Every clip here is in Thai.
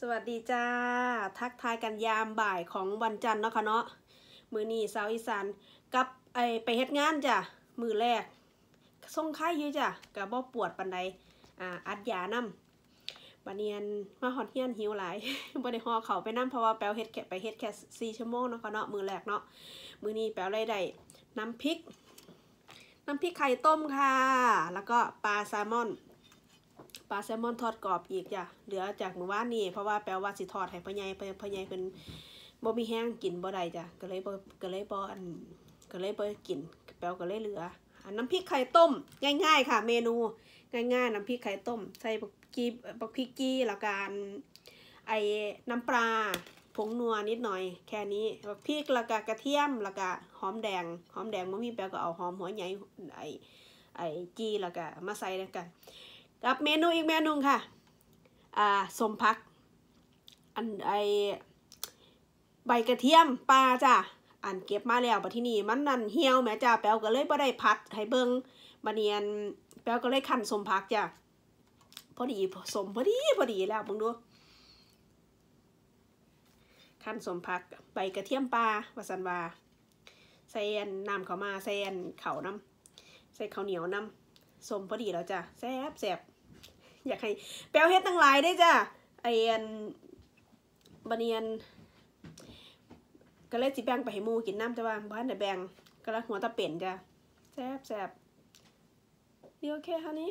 สวัสดีจ้า ทักทายกันยามบ่ายของวันจันทร์เนาะค่ะเนาะมือนีสาวอีสานกับไอไปเฮ็ดงานจ้ะมือแรกส่งค่ายอยู่จ้ะกับบ่ปวดปันใดอ่าอัดยานำบัดเนียนมาฮอดเฮียนหิวหลายบ่ได้ฮอเขาไปนํเพราะว่าแปลวเฮ็ดแค่ไปเฮ็ดแค่4ชั่วโมงเนาะค่ะเนาะมือแรกเนาะมือนี้แปลวเลยได้น้ำพริก น้ำพริกไข่ต้มค่ะ แล้วก็ปลาแซลมอน ปลาแซลมอนทอดกรอบอีกจ้ะเหลือจากเมื่อวานนี้เพราะว่าแปลว่าสิทอดให้พ่อใหญ่พ่อพ่อใหญ่เป็นบ่มีแห้งกินบ่ได้จ้ะก็เลยบ่ก็เลยบ่อันก็เลยบ่กินแปลก็เลยเหลืออันน้ำพริกไข่ต้ม ง่าย ๆ ค่ะ เมนูง่ายๆน้ำพริกไข่ต้ม ใส่บักกีบักพริกกี้แล้วกันไอ้น้ำปลาผงนัวนิดหน่อย แค่นี้บักพริกแล้วก็กระเทียมแล้วก็หอมแดงหอมแดงบ่มีแปลก็เอาหอมหัวใหญ่ไอ้ไอ้จีแล้วก็มาใส่แล้วกัน กับเมนูอีกเมนูค่ะ อ่าสมพัก อันไอใบกระเทียมปลาจ้ะอันเก็บมาแล้วบัดที่นี่มันนั่นเหี่ยวแม่จ้ะแปลวก็เลยบ่ได้พัดให้เบิงบัดเนียนแปลวก็เลยคั่นสมพักจ้ะพอดีสมพอดีพอดีแล้วมึงดูคั่นสมพักใบกระเทียมปลาวาสันวาใส่นน้ำเขามาใส่นเขาน้ำใส่ข้าวเหนียวน้ำสมพอดีแล้วจ้ะแซ่บแซ่บ อยากให้แปลวเฮ็ดตั้งหลายได้จ้ะไออันบันเนียนก็เลยสิแบ่งไปให้มูกินน้ำแต่ว่าบ้านแต่แบ่งก็ละหัวตะเป็นจ้ะแซบแซบ You okay honey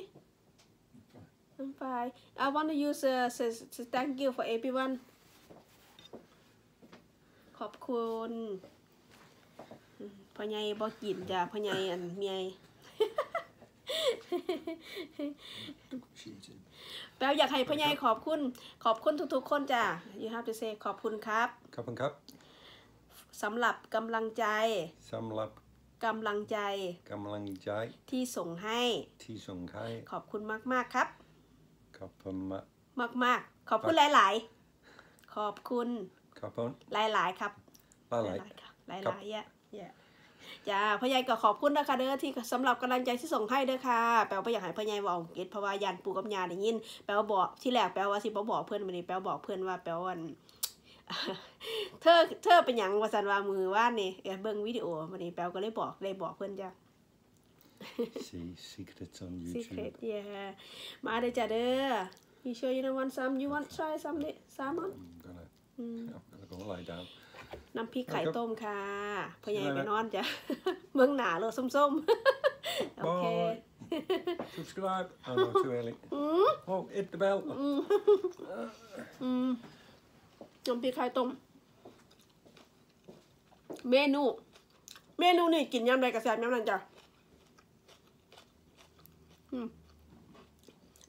I'm fine I want to use uh, says, says thank you for everyone ขอบคุณพ่อใหญ่บ่กินจ้ะพ่อใหญ่อันเมีย แปลอยากให้พ่อใหญ่ขอบคุณ ขอบคุณทุกๆ คนจ้ะ you have to say ขอบคุณครับ Cup and cup. สำหรับกำลังใจ Samlap กำลังใจ Gamlang Jai. ที่ส่งให้ Ti Sung Kai. ขอบคุณมากๆครับ Cup and ma- มากๆขอบคุณหลาย ๆ ขอบคุณ cup on. หลายๆครับห Lalai. ลายๆครับ หลายๆแย่แย่ จ้าพ่อใหญ่ก็ขอบคุณนะคะเด้อที่สำหรับกำลังใจที่ส่งให้เด้อค่ะ แปลว่าอยากให้พ่อใหญ่บอกอังกฤษเพราะว่ายันปูกับยาได้ยิน แปลว่าบอกที่แรกแปลว่าสิบ่บอกเพื่อนวันนี้แปลว่าบอกเพื่อนว่าแปลว่าอันเธอเธอเป็นหยังว่าสันว่ามือว่านนี่เอ้ยเบิ่งวิดีโอวันนี้แปลก็เลยบอกเลยบอกเพื่อนจ้า See secrets on secret YouTube. yeah มาเด้อจ้าเด้อ you sure you don't want some you want try some ni- salmon I'm gonna, อืม I'm gonna go lie down. น้ำพริกไข่ครับต้มค่ะพ่อใหญ่ได้ไปแล้วนอนจ้ะเมืองหนาเลยส้มๆ โอเค Bye. Subscribe. Oh, not too early. Oh, hit the bell. อืมน้ำพริกไข่ต้ม เมนู เมนูนี่กินยำใดกระแสบยำนั้นจ้ะอืม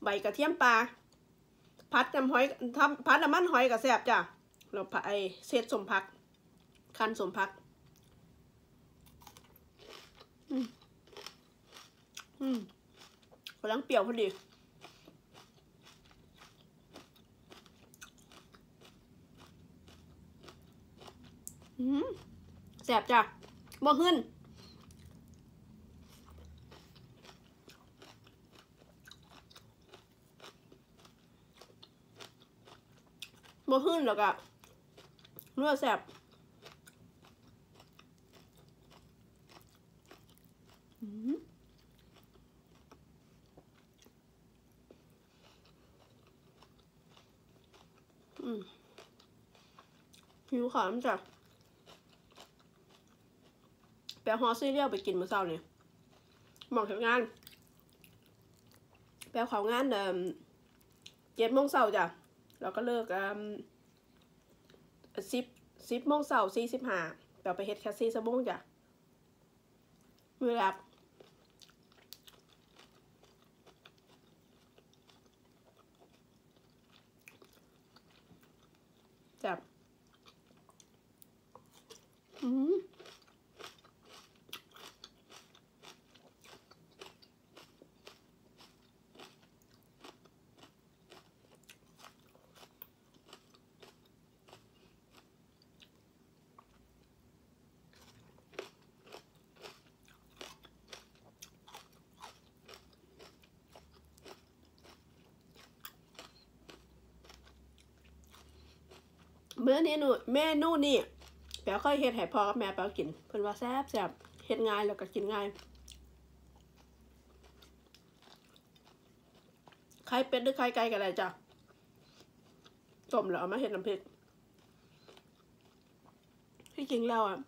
ใบกระเทียมปลาพัดน้ำหอยทำพัดน้ำมันหอยกระแสบจ้ะเราผัดไอเศษสมพัก คันสมพักอืมอืมกำลังเปรี้ยวพอดีอืมแสบจ้ะบ่ขึ้น บ่ขึ้นหรอกอะเนื้อแสบอืมอืม หิวขาวจ้ะไปเอาฮอสซี่เรียลไปกินเมื่อเช้านี่หมอกถึงงานไปเอาเขางานเดิมเจ็ดโมงเช้าจ้ะเราก็เลิกอ่าสิบสิบโมงเช้าสี่สิบห้าเราไปเฮ็ดแคสซี่สมงจ้ะเวลา เมื่อนี้นูเมนูนี่ แปวเคยเฮ็ดให้พ่อกับแม่แปวกิน เพิ่นว่าแซ่บแซ่บเฮ็ดง่ายแล้วก็กินง่ายไข่เป็ดหรือไข่ไก่ก็ได้จ้ะต้มแล้วเอามาเฮ็ดน้ำพริกที่จริงแล้วอะ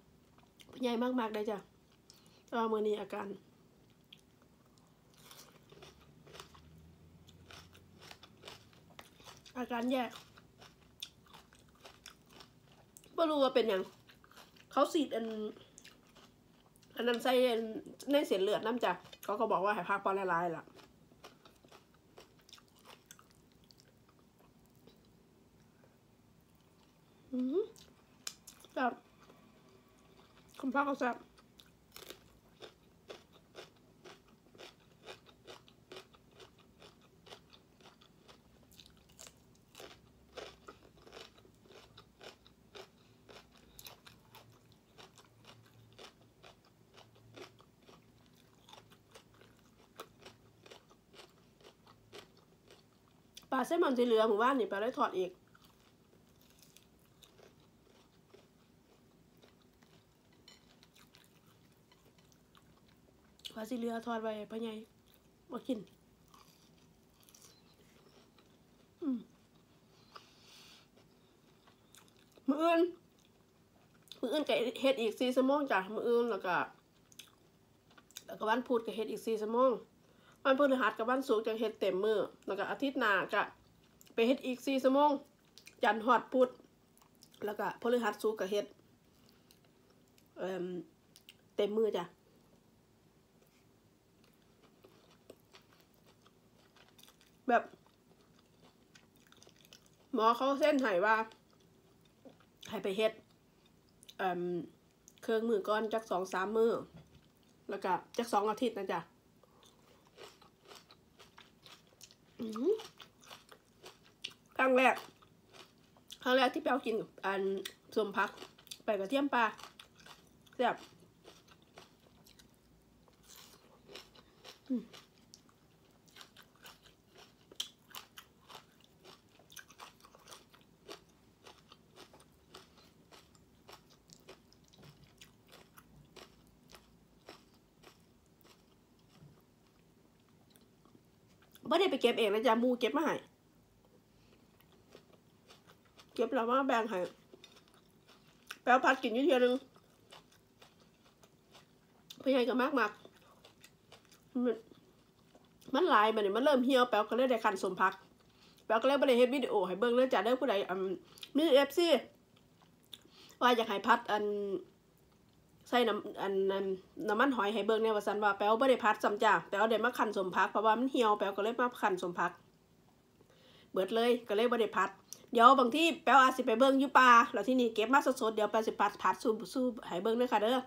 ใหญ่มากๆได้จ้ะต่ว่ามื้อนี้อาการอาการแย่ไม่รู้ว่าเป็นยัง เขาสีดอันอันนั้นใส่ในเสียเลือดน้ำจากเขาก็บอกว่าให้พักปอละลายล่ะอืมแบบคุณพ่อเขาแซ่บ ลาเส้นมันสีเหลืองหมู่บ้านนี่ปลาได้ถอดอีกปลาสีเหลืองทอดไว้ปลาใหญ่มากินมืออื่นมืออื่นก็เฮ็ดอีกสี่ชั่วโมงจ้ะมืออื่นแล้วก็แล้วก็วันพุธก็เฮ็ดอีกสี่ชั่วโมง วันพฤหัสกับวันศุกร์จะเฮ็ดเต็มมือแล้วก็อาทิตย์หน้าก็ไปเฮ็ดอีกสี่ชั่วโมงจันทร์ฮอดพุธแล้วก็พฤหัสศุกร์ก็เฮ็ดเอ่มเต็มมือจ้ะแบบ หมอเขาเส้นให้ว่าให้ไปเฮ็ดเอ่มเครื่องมือก่อนจักสองสามมือแล้วก็จักสองอาทิตย์นะจ๊ะ อืม ครั้งแรก ครั้งแรกที่แปวกินกับอันสมพักไปกระเทียมปลาแซ่บอืม ไม่ได้ไปเก็บเองนะจ๊ะมูเก็บมาให้เก็บแล้วมาแบ่งให้แปลวพัดกินยู่เทียนึงเพี่ใหญ่ก็มากมากมันมันหลายมันนี่ยมันเริ่มเหี่ยวแปลวก็เลยได้คันสมพักแปลวก็เลยไม่ได้เฮ็ดวิดีโอให้เบิ่งเลยจ้ะเด้อผู้ใดอืมมีเอฟซีว่าอยากให้พัดอัน ใส่น้ำอันนั้นน้ำมันหอยให้เบิ่งเนี่ยว่าซั่นว่าแปลวบ่ได้พัดซ้ำจ้ะแปลวได้มาคันสมพักเพราะว่ามันเหี่ยวแปลวก็เลยมาคันสมพัก เบิดเลยก็เลยบ่ได้พัด เดี๋ยวบางที่แปลวอาจสิไปเบิ่งอยู่ป่าแล้วที่นี่เก็บมาสดๆเดี๋ยวแปลวสิพัดพัดสู้สู้ให้เบิ่งด้อค่ะเด้อ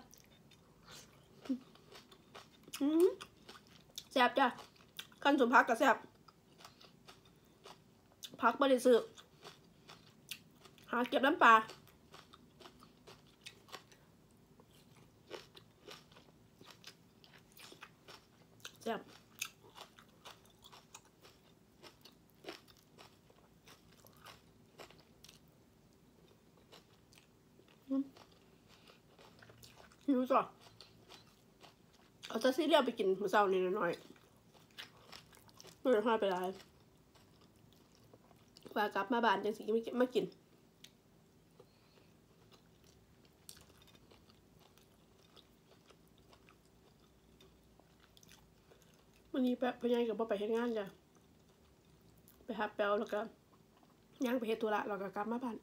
แซ่บจ้ะคันสมพักก็แซ่บพักบ่ได้ซื้อหาเก็บน้ำปลาแซ่บ หิวจ้ะเอาจะซีเรียลไปกินมื้อเช้านี้หน่อยๆไม่ได้พลาดไปหลายว่ากลับมาบ้านจังสิไม่มากินวันนี้แป๊บพยายกับพ่อไปเฮ็ดงานจ้ะไปหับแปลวแล้วก็ย่างไปเฮ็ดธุระแล้วก็กลับมาบ้าน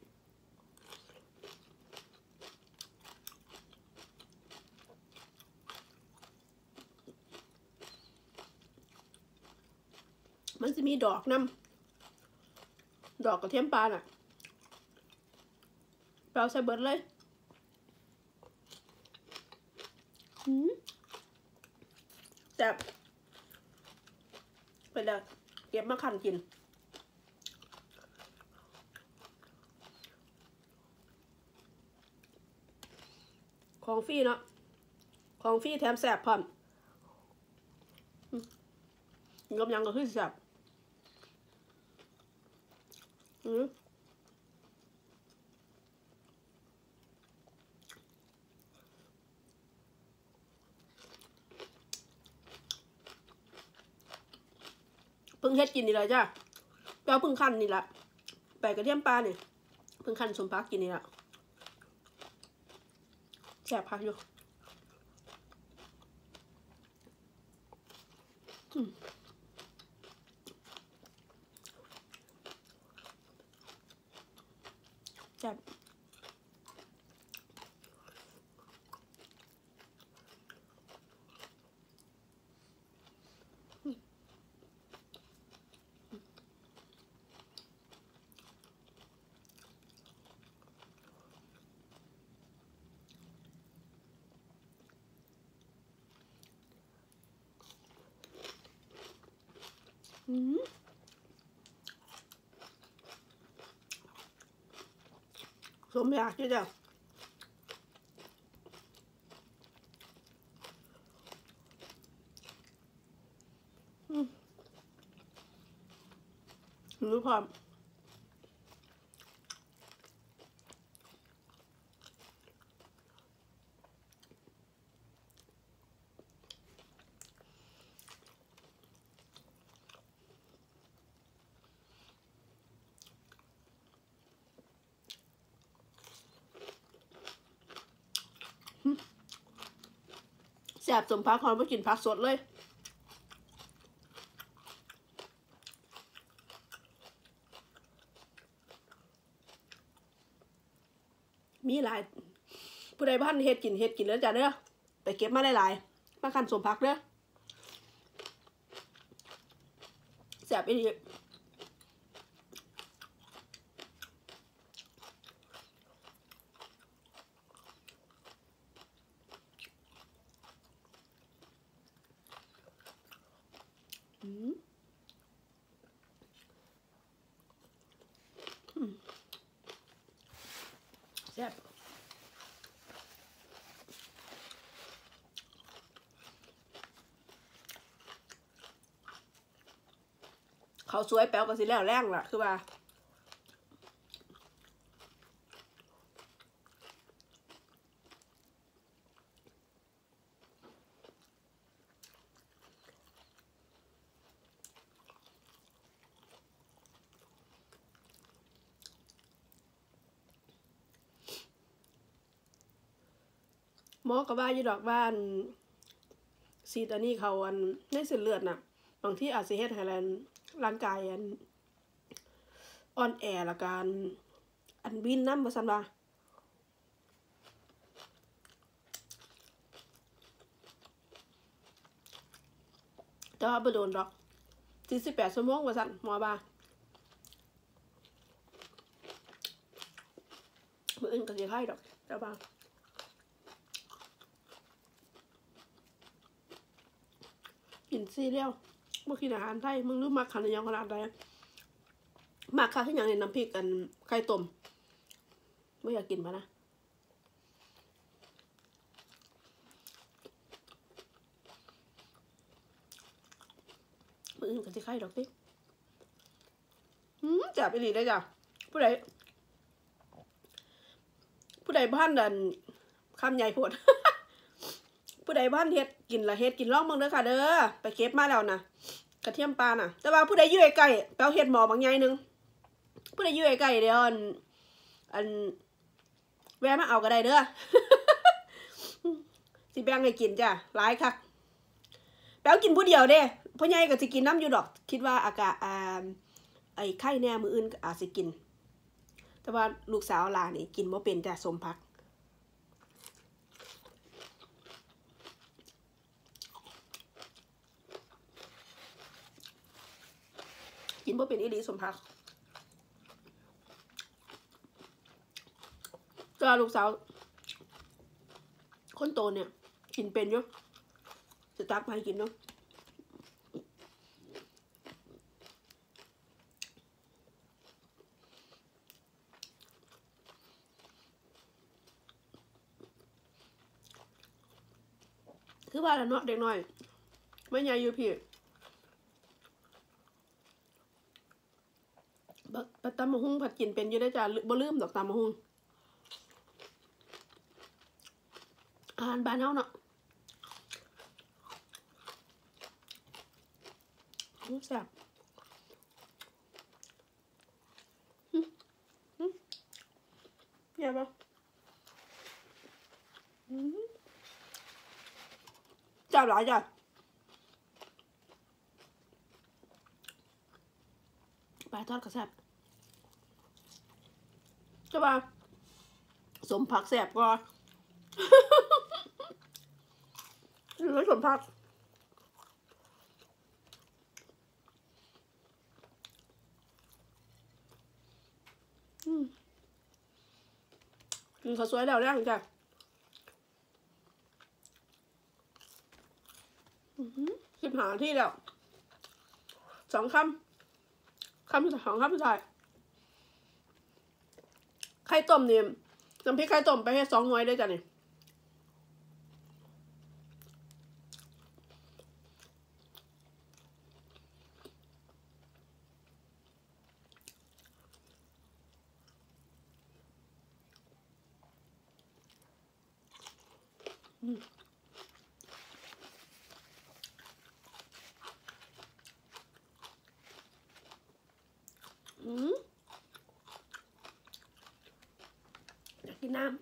มีดอกน้ำดอกกระเทียมปลาน่ะแปลวใส่เบิดเลยแซ่ไปเลยเก็บมาขันกินของฟรีเนาะ ของฟรีแถมแสบพร้อมยกยังก็คือแสบ เพิ่งเฮ็ดกินนี่แหละจ้าแล้วเพิ่งขั้นนี่แหละแปบกระเทียมปลาเนี่ยเพิ่งขั้นสมพักกินนี่แหละแสบพักอยู่ Hmm. สมอยากที่จะรู้ความ แสบสมพักคอนไปกินพักสดเลย มีหลาย ผู้ใดบ้านเฮ็ดกินเฮ็ดกินแล้วจ้ะเด้อไปเก็บมาหลายๆมาคันสมพักเด้อแสบอีหลีอืมอืมแซ่บ เขาสวยแป๊วก็สิแล้วแรงล่ะ คือว่าหมอก็ว่าอยู่ดอกว่านซีดอันนี้เขาอันในเส้นเลือดน่ะ บางที่อาจสิเฮ็ดให้แรง ร่างกายอันอ่อนแอละกันอันบินน้ำบ่ซันว่าแต่ว่าบ่โดนดอก48ชั่วโมงว่าซั่นหมอว่ามืออื่นก็สิไข้ดอกแต่ว่ากินซีเรียล เมื่อกินอาหารไทยมึงรู้มักขันยังขนาดใดมักค่ะที่อย่างในน้ำพริกกันไข่ต้มไม่อยากกินมานะมืออื่นกันที่ไข่ดอกติอืมจับไปดีได้จ้ะผู้ใดผู้ใดบ้านดันคำใหญ่โพด ผู้ใดบ้านเฮ็ดกินละเฮ็ดกินล่องเบิ่งเด้อค่ะเด้อไปเก็บมาแล้วนะกระเทียมปลาน่ะ แต่ว่าผู้ใดอยู่ใกล้แปลวเฮ็ดหมอบางใหญ่หนึงผู้ใดอยู่ใกล้เดี๋ยวอันอันแวะมาเอาก็ได้เด้อสิแบ่งให้กินจ้ะหลายคักแปลวกินผู้เดียวเด้พ่อใหญ่ก็สิกินน้ำอยู่ดอก คิดว่าอากาศอ่าไอ้ไข่แน่มืออื่นก็อาจสิกิน แต่ว่าลูกสาวลานนี่กินบ่เป็นจ้ะสมพัก กินบ่เป็นอีหลีสมพักก็ลูกสาวคนโตเนี่ย กินเป็นอยู่จะตักมาให้กินเนาะคือว่าแล้วเนาะเด็กน้อยไม่ใหญ่อยู่พี่ามะฮุ่งผัดกินเป็นอยู่ได้จ้าบ่ลืมดอกตามะฮุ่งอาหารบ้านเฮาเนาะแซ่บอย่าบ่จับหลายจ้ะปลาทอดกระแซบ ใช่ปะสมผักแสบกว่าหรือสมผักอืมกินข้าวสวยแล้วแรงจ้ะอื้อหือสิบหาที่แล้วสองคำคำที่สองคำที่ถ่าย ไข่ต้มเนี่ยน้ำพริกไข่ต้มไปให้สองหน่วยได้จ้ะนี่อืมอยากกิ น้ำ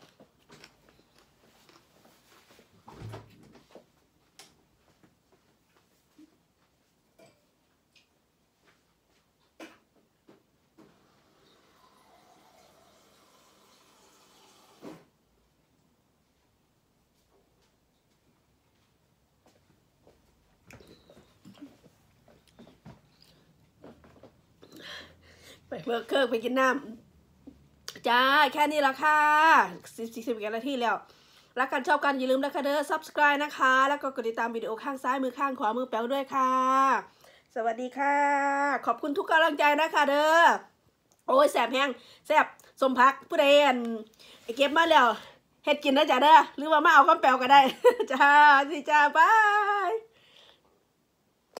ไปเบิร์เกอร์ไปกินน้ำ จ้า แค่นี้ละค่ะสิบสิบกันนาทีแล้ว รักกันชอบกันอย่าลืมนะคะเด้อ subscribe นะคะ แล้วก็กดติดตามวิดีโอข้างซ้ายมือข้างขวามือแป๋วด้วยค่ะ สวัสดีค่ะ ขอบคุณทุกกำลังใจนะคะเด้อ โอ้ยแสบแห้งแสบสมพักผู้ใดอันไอเก็บมาแล้วเฮ็ดกินนะจ๊ะเด้อ หรือว่ามาเอาข้าวแป๋วก็ได้ จ้าสิจ้าบาย